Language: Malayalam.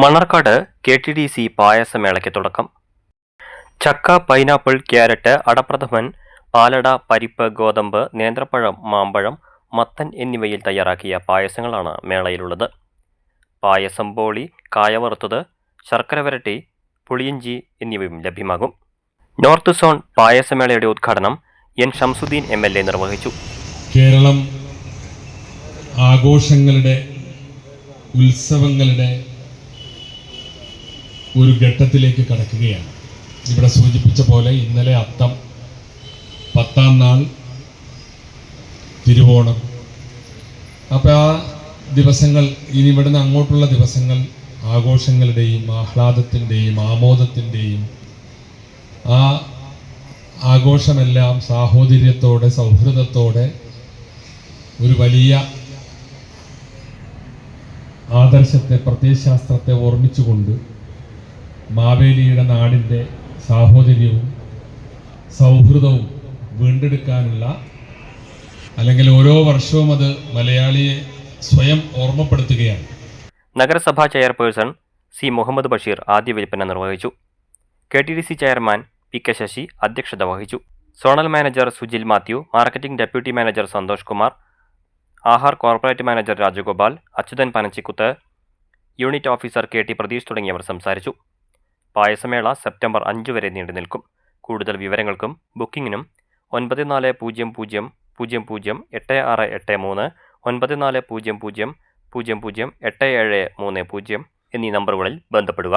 Mannarkkad K T D C പായസമേളയ്ക്ക് തുടക്കം. ചക്ക പൈനാപ്പിൾ ക്യാരറ്റ് അടപ്രഥമൻ പാലട പരിപ്പ് ഗോതമ്പ് നേന്ത്രപ്പഴം മാമ്പഴം മത്തൻ എന്നിവയിൽ തയ്യാറാക്കിയ പായസങ്ങളാണ് മേളയിലുള്ളത്. പായസം ബോളി കായവറുത്തത് ശർക്കര വരട്ടി പുളിയിഞ്ചി എന്നിവയും ലഭ്യമാകും. നോർത്ത് സോൺ പായസമേളയുടെ ഉദ്ഘാടനം N Shamsuddin M L A നിർവഹിച്ചു. കേരളം ആഘോഷങ്ങളുടെ ഉത്സവങ്ങളുടെ ഒരു ഘട്ടത്തിലേക്ക് കടക്കുകയാണ്. ഇവിടെ സൂചിപ്പിച്ച പോലെ ഇന്നലെ അത്തം പത്താം നാൾ തിരുവോണം. അപ്പോൾ ആ ദിവസങ്ങൾ ഇനി ഇവിടുന്ന് അങ്ങോട്ടുള്ള ദിവസങ്ങൾ ആഘോഷങ്ങളുടെയും ആഹ്ലാദത്തിന്റെയും ആമോദത്തിന്റെയും ആ ആഘോഷമെല്ലാം സാഹോദര്യത്തോടെ സൗഹൃദത്തോടെ ഒരു വലിയ ആദർശത്തെ പ്രത്യയശാസ്ത്രത്തെ ഓർമ്മിച്ചുകൊണ്ട് മാവേലിയുടെ നാടിന്റെ സാഹോദര്യവും സൗഹൃദവും വീണ്ടെടുക്കാനുള്ള അല്ലെങ്കിൽ ഓരോ വർഷവും അത് മലയാളിയെ സ്വയം ഓർമ്മപ്പെടുത്തുകയാണ്. നഗരസഭാ ചെയർപേഴ്സൺ സി മുഹമ്മദ് ബഷീർ ആദ്യ വിൽപ്പന നിർവഹിച്ചു. K T D C chairman P K Sasi അധ്യക്ഷത വഹിച്ചു. Zonal manager Sujil Mathew marketing deputy manager Santhosh Kumar Aahar corporate manager Rajagopal Achuthan Panachikkuth unit officer K T Pratheesh തുടങ്ങിയവർ സംസാരിച്ചു. പായസമേള സെപ്റ്റംബർ അഞ്ച് വരെ നീണ്ടു നിൽക്കും. കൂടുതൽ വിവരങ്ങൾക്കും ബുക്കിംഗിനും ഒൻപത് നാല് പൂജ്യം പൂജ്യം പൂജ്യം പൂജ്യം എട്ട് ആറ് എട്ട് മൂന്ന് ഒൻപത് നാല് പൂജ്യം പൂജ്യം പൂജ്യം പൂജ്യം എട്ട് ഏഴ് മൂന്ന് പൂജ്യം എന്നീ നമ്പറുകളിൽ ബന്ധപ്പെടുക.